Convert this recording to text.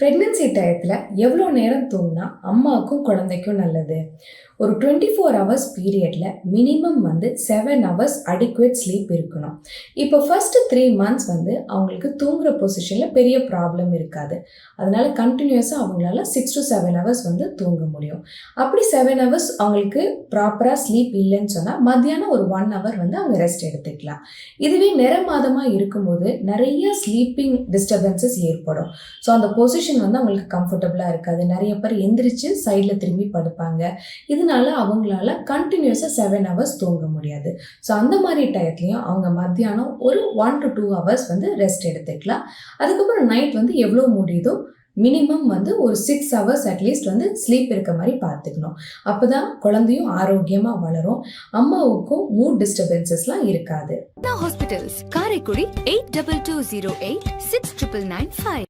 Pregnancy டயத்தில் எவ்வளோ நேரம் தூங்கினா அம்மாவுக்கும் குழந்தைக்கும் நல்லது. ஒரு டுவெண்ட்டி ஃபோர் ஹவர்ஸ் பீரியடில் மினிமம் வந்து செவன் ஹவர்ஸ் அடிக்குவேட் ஸ்லீப் இருக்கணும். இப்போ ஃபர்ஸ்ட் த்ரீ மந்த்ஸ் வந்து அவங்களுக்கு தூங்குற பொசிஷனில் பெரிய ப்ராப்ளம் இருக்காது. அதனால கண்டினியூஸாக அவங்களால சிக்ஸ் டு செவன் ஹவர்ஸ் வந்து தூங்க முடியும். அப்படி செவன் ஹவர்ஸ் அவங்களுக்கு ப்ராப்பராக ஸ்லீப் இல்லைன்னு சொன்னால் மத்தியானம் ஒரு ஒன் ஹவர் வந்து அவங்க ரெஸ்ட் எடுத்துக்கலாம். இதுவே நிற மாதமாக இருக்கும்போது நிறைய ஸ்லீப்பிங் டிஸ்டர்பன்சஸ் ஏற்படும். ஸோ அந்த பொசிஷன் பொசிஷன் வந்து அவங்களுக்கு கம்ஃபர்டபுளாக இருக்காது. நிறைய பேர் எந்திரிச்சு சைடில் திரும்பி படுப்பாங்க. இதனால அவங்களால கண்டினியூஸாக செவன் ஹவர்ஸ் தூங்க முடியாது. ஸோ அந்த மாதிரி டயத்துலையும் அவங்க மத்தியானம் ஒரு ஒன் டு டூ ஹவர்ஸ் வந்து ரெஸ்ட் எடுத்துக்கலாம். அதுக்கப்புறம் நைட் வந்து எவ்வளோ முடியுதோ மினிமம் வந்து ஒரு சிக்ஸ் ஹவர்ஸ் அட்லீஸ்ட் வந்து ஸ்லீப் இருக்க மாதிரி பார்த்துக்கணும். அப்போ தான் குழந்தையும் ஆரோக்கியமாக வளரும். அம்மாவுக்கும் மூட் டிஸ்டர்பன்சஸ்லாம் இருக்காது. Hospitals Karaikudi eight double two zero eight six triple nine five